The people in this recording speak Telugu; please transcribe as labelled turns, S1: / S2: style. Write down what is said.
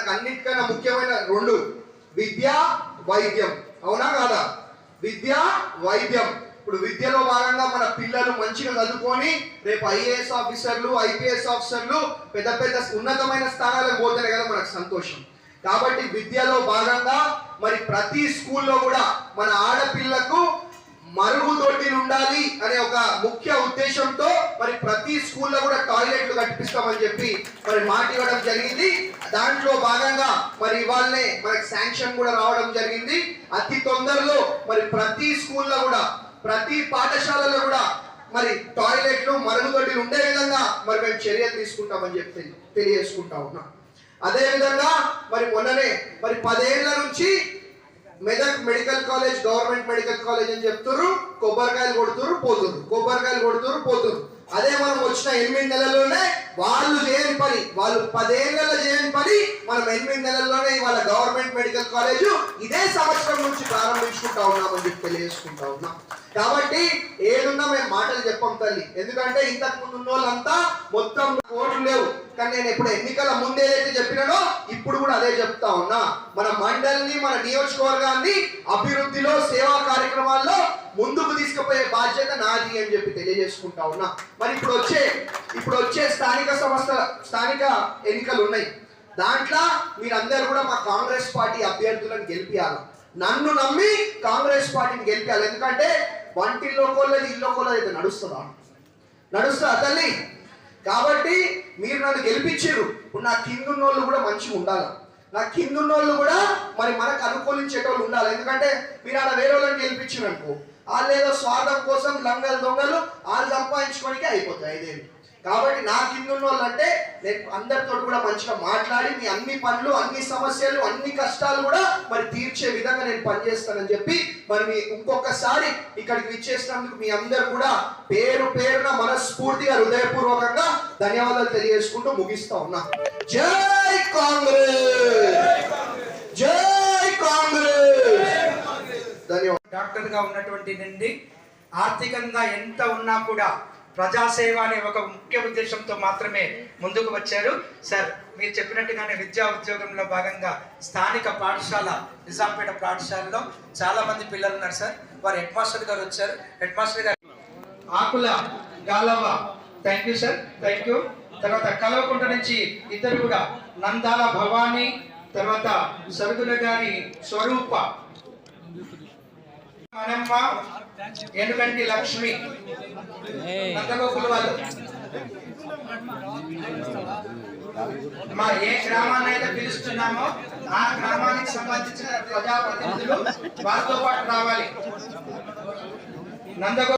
S1: మనకు అన్నిటికన్నా ముఖ్యమైన రెండు. విద్య వైద్యం. అవునా కాదా? విద్య వైద్యం. ఇప్పుడు విద్యలో భాగంగా మన పిల్లలు మంచిగా చదువుకొని రేపు ఐఏఎస్ ఆఫీసర్లు ఐపీఎస్ ఆఫీసర్లు పెద్ద పెద్ద ఉన్నతమైన స్థానాలకు పోతేనే కదా మనకు సంతోషం. కాబట్టి విద్యలో భాగంగా మరి ప్రతి స్కూల్లో కూడా మన ఆడపిల్లకు మరుగుదొడ్డిలు ఉండాలి అనే ఒక ముఖ్య ఉద్దేశంతో మరి ప్రతి స్కూల్లో కూడా టాయిలెట్లు కట్టిస్తామని చెప్పి మరి మాట ఇవ్వడం జరిగింది. దాంట్లో భాగంగా మరి ఇవాళనే మనకి శాంక్షన్ కూడా రావడం జరిగింది. అతి తొందరలో మరి ప్రతి స్కూల్లో కూడా ప్రతి పాఠశాలలో కూడా మరి టాయిలెట్లు మరుగుదొడ్డిలు ఉండే విధంగా మరి మేము చర్యలు తీసుకుంటామని చెప్పి తెలియజేసుకుంటా ఉన్నాం. అదే విధంగా మరి మొన్ననే మరి పదేళ్ళ నుంచి Medak medical college government medical college అని చెప్తున్నారు కొబ్బరికాయలు కొడుతురు పోతురు కొబ్బరికాయలు కొడుతురు పోతురు అదే మనం వచ్చిన ఎనిమిది నెలల్లోనే వాళ్ళు చేయని పని వాళ్ళు పదేళ్ళలో చేయని పని మనం ఎనిమిది నెలల్లోనే ఇవాళ గవర్నమెంట్ మెడికల్ కాలేజ్ ఇదే సంవత్సరం నుంచి ప్రారంభించుకుంటా ఉన్నామని చెప్పి తెలియజేసుకుంటా ఉన్నాం. కాబట్టి ఏదున్నా మేము మాటలు చెప్పం తల్లి. ఎందుకంటే ఇంతకు ముందు ఉన్న వాళ్ళంతా మొత్తం ఓట్లు లేవు. కానీ నేను ఇప్పుడు ఎన్నికల ముందు ఏదైతే చెప్పినానో ఇప్పుడు చెప్తా ఉన్నా మన మండలిని మన నియోజకవర్గాన్ని అభివృద్ధిలో సేవా కార్యక్రమాల్లో ముందుకు తీసుకుపోయే బాధ్యత నాది అని చెప్పి తెలియజేసుకుంటా ఉన్నా. మరి ఇప్పుడు వచ్చే ఇప్పుడు వచ్చే స్థానిక సంస్థ స్థానిక ఎన్నికలు ఉన్నాయి. దాంట్లో మీరందరూ కూడా మా కాంగ్రెస్ పార్టీ అభ్యర్థులను గెలిపియాలి. నన్ను నమ్మి కాంగ్రెస్ పార్టీని గెలిపించాలి ఎందుకంటే వంటిల్లో కోళ్ళది ఇల్లో కోళ్ళది అయితే నడుస్తుందా? నడుస్తుందా తల్లి? కాబట్టి మీరు నన్ను గెలిపించారు ఇప్పుడు నా కింద ఉన్నోళ్ళు కూడా మంచిగా ఉండాలి? నా కింద ఉన్నోళ్ళు కూడా మరి మనకు అనుకూలించేటోళ్ళు ఉండాలి. ఎందుకంటే మీరు ఆడ వేరే వాళ్ళని గెలిపించిననుకో వాళ్ళు ఏదో స్వార్థం కోసం లంగలు దొంగలు వాళ్ళు సంపాదించుకోనికి అయిపోతాయి ఐదేళ్ళు. కాబట్టి నా కింద ఉన్న అంటే నేను అందరితో కూడా మంచిగా మాట్లాడి మీ అన్ని పనులు అన్ని సమస్యలు అన్ని కష్టాలు కూడా మరి తీర్చే విధంగా నేను పనిచేస్తానని చెప్పి మరి మీ ఇంకొకసారి ఇక్కడికి విచ్చేసినందుకు మీ అందరు కూడా పేరు పేరున మనస్ఫూర్తిగా హృదయపూర్వకంగా ధన్యవాదాలు తెలియజేసుకుంటూ ముగిస్తా ఉన్నా. జై కాంగ్రెస్! జై కాంగ్రెస్! ధన్యవాదాలు
S2: డాక్టర్గా ఉన్నటువంటి నుండి ఆర్థికంగా ఎంత ఉన్నా కూడా ప్రజాసేవ అనే ఒక ముఖ్య ఉద్దేశంతో మాత్రమే ముందుకు వచ్చారు. సార్ మీరు చెప్పినట్టుగానే విద్యా ఉద్యోగంలో భాగంగా స్థానిక పాఠశాల నిజాంపేట పాఠశాలలో చాలా మంది పిల్లలు ఉన్నారు సార్. వారు హెడ్ మాస్టర్ గారు వచ్చారు. హెడ్ మాస్టర్ గారు Akula Galavva. Thank you sir thank you తర్వాత కలవకుంట నుంచి ఇద్దరు కూడా నందాల భవానీ తర్వాత సరుగుల గారి స్వరూప. మనమ్మ ఎనుగంటి లక్ష్మి. నందగోకుల వాళ్ళు మా ఏ గ్రామాన్ని అయితే పిలుస్తున్నామో ఆ గ్రామానికి సంబంధించిన ప్రజాప్రతినిధులు వారితో పాటు రావాలి. నందగో